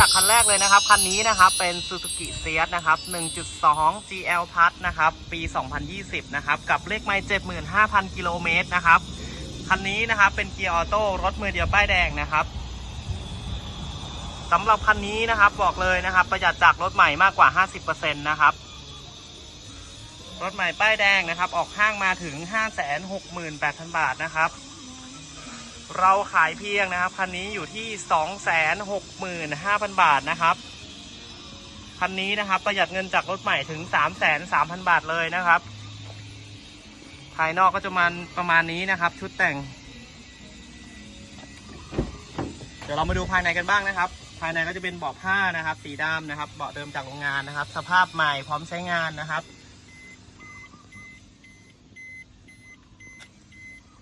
จากคันแรกเลยนะครับ คันนี้นะครับเป็น Suzuki s e a t นะครับ 1.2 GL Plus นะครับ ปี 2020 นะครับ กับเลขไมล์75,000 กิโลเมตรนะครับ คันนี้นะครับเป็นเกียร์ออโต้รถมือเดียวป้ายแดงนะครับสำหรับคันนี้นะครับบอกเลยนะครับ ประหยัดจากรถใหม่มากกว่า 50%นะครับ รถใหม่ป้ายแดงนะครับ ออกห้างมาถึง 568,000 บาทนะครับ เราขายเพียงนะครับ คันนี้อยู่ที่ 265,000 บาทนะครับ คันนี้นะครับ ประหยัดเงินจากรถใหม่ถึง 303,000 บาทเลยนะครับ ภายนอกก็จะมันประมาณนี้นะครับ ชุดแต่ง เดี๋ยวเรามาดูภายในกันบ้างนะครับ ภายในก็จะเป็นเบาะผ้านะครับ สีดำนะครับ เบาะเดิมจากโรงงานนะครับ สภาพใหม่พร้อมใช้งานนะครับ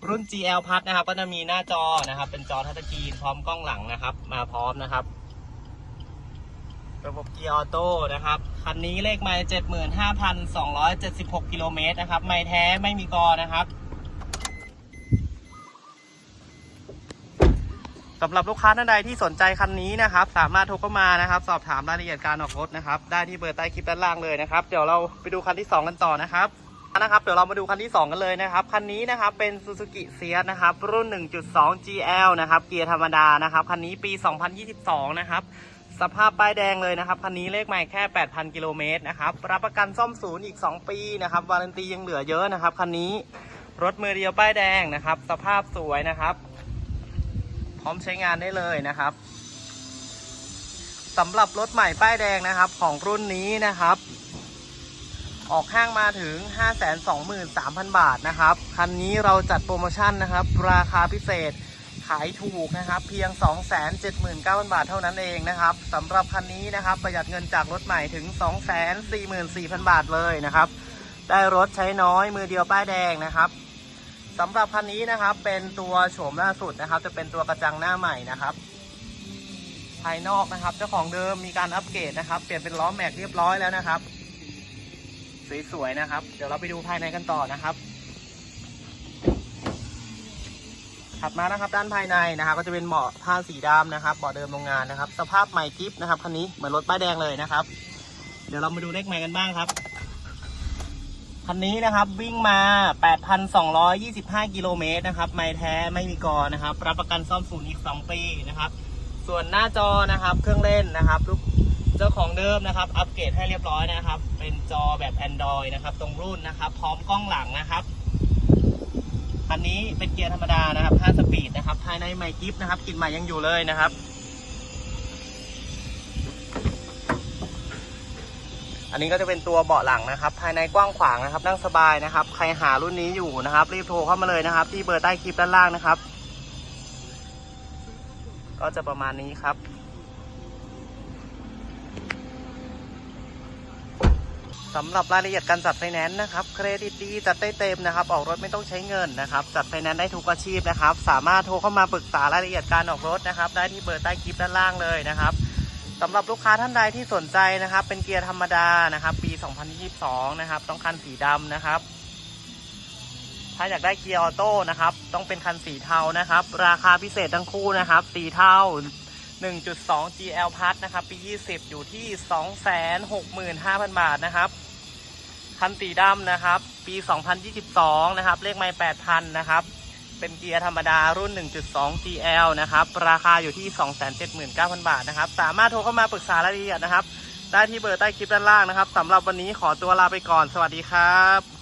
รุ่น GL พัดนะครับ ก็จะมีหน้าจอนะครับ เป็นจอทัชสกรีนพร้อมกล้องหลังนะครับ มาพร้อมนะครับ ระบบเกียร์ออโต้นะครับคันนี้เลขไมล์75,276 กิโลเมตรนะครับ ไม่แท้ไม่มีกอนะครับสำหรับลูกค้าท่านใดที่สนใจคันนี้นะครับ สามารถโทรเข้ามานะครับ สอบถามรายละเอียดการออกรถนะครับ ได้ที่เบอร์ใต้คลิปด้านล่างเลยนะครับ เดี๋ยวเราไปดูคันที่ 2 กันต่อนะครับ นะครับเดี๋ยวเรามาดูคันที่ 2 กันเลยนะครับ คันนี้นะครับเป็น Suzuki s e a t นะครับ รุ่น 1.2 GL นะครับ เกียร์ธรรมดานะครับ คันนี้ปี 2022 นะครับ สภาพป้ายแดงเลยนะครับ คันนี้เลขใหม่แค่ 8,000 กิโลเมตรนะครับ รับประกันซ่อมศูนย์อีก 2 ปีนะครับ วารันตียังเหลือเยอะนะครับ คันนี้รถมือเดียวป้ายแดงนะครับ สภาพสวยนะครับ พร้อมใช้งานได้เลยนะครับสำหรับรถใหม่ป้ายแดงนะครับ ของรุ่นนี้นะครับ ออกห้างมาถึง 523,000 บาทนะครับ คันนี้เราจัดโปรโมชั่นนะครับ ราคาพิเศษขายถูกนะครับ เพียง 279,000 บาทเท่านั้นเองนะครับสำหรับคันนี้นะครับ ประหยัดเงินจากรถใหม่ถึง 244,000 บาทเลยนะครับ ได้รถใช้น้อยมือเดียวป้ายแดงนะครับสำหรับคันนี้นะครับเป็นตัวโฉมล่าสุดนะครับ จะเป็นตัวกระจังหน้าใหม่นะครับ ภายนอกนะครับ เจ้าของเดิมมีการอัปเกรดนะครับ เปลี่ยนเป็นล้อแม็กเรียบร้อยแล้วนะครับ สวยๆนะครับ เดี๋ยวเราไปดูภายในกันต่อนะครับ ถัดมานะครับด้านภายในนะครับ ก็จะเป็นเบาะผ้าสีดำนะครับเบาะเดิมโรงงานนะครับ สภาพใหม่กิฟนะครับคันนี้เหมือนรถป้ายแดงเลยนะครับ เดี๋ยวเรามาดูเลขใหม่กันบ้างครับคันนี้นะครับวิ่งมา 8,225 กิโลเมตรนะครับ ไม่แท้ไม่มีกอนะครับ รับประกันซ่อมศูนย์อีก 2 ปีนะครับ ส่วนหน้าจอนะครับ เครื่องเล่นนะครับลูก เจ้าของเดิมนะครับ อัปเกรดให้เรียบร้อยนะครับ เป็นจอแบบ Android นะครับ ตรงรุ่นนะครับ พร้อมกล้องหลังนะครับคันนี้เป็นเกียร์ธรรมดานะครับ5สปีดนะครับ ภายในไมค์กิฟนะครับกลิ่นใหม่ยังอยู่เลยนะครับ อันนี้ก็จะเป็นตัวเบาะหลังนะครับ ภายในกว้างขวางนะครับ นั่งสบายนะครับ ใครหารุ่นนี้อยู่นะครับ รีบโทรเข้ามาเลยนะครับ ที่เบอร์ใต้คลิปด้านล่างนะครับ ก็จะประมาณนี้ครับ สำหรับรายละเอียดการจัดไฟแนนซ์นะครับ เครดิตดีจัดได้เต็มนะครับ ออกรถไม่ต้องใช้เงินนะครับ จัดไฟแนนซ์ได้ทุกอาชีพนะครับ สามารถโทรเข้ามาปรึกษารายละเอียดการออกรถนะครับ ได้ที่เบอร์ใต้คลิปด้านล่างเลยนะครับสำหรับลูกค้าท่านใดที่สนใจนะครับ เป็นเกียร์ธรรมดานะครับ ปี 2022 นะครับ ต้องคันสีดำนะครับ ถ้าอยากได้เกียร์ออโต้นะครับ ต้องเป็นคันสีเทานะครับ ราคาพิเศษทั้งคู่นะครับ สีเทา 1.2 GL Plus นะครับ ปี 20 อยู่ที่ 265,000 บาทนะครับ คันสีดำนะครับ ปี 2022 นะครับ เลขไม่8,000 นะครับ เป็นเกียร์ธรรมดารุ่น 1.2 GL นะครับ ราคาอยู่ที่ 279,000 บาทนะครับ สามารถโทรเข้ามาปรึกษารายละเอียดนะครับ ได้ที่เบอร์ใต้คลิปด้านล่างนะครับสำหรับวันนี้ขอตัวลาไปก่อน สวัสดีครับ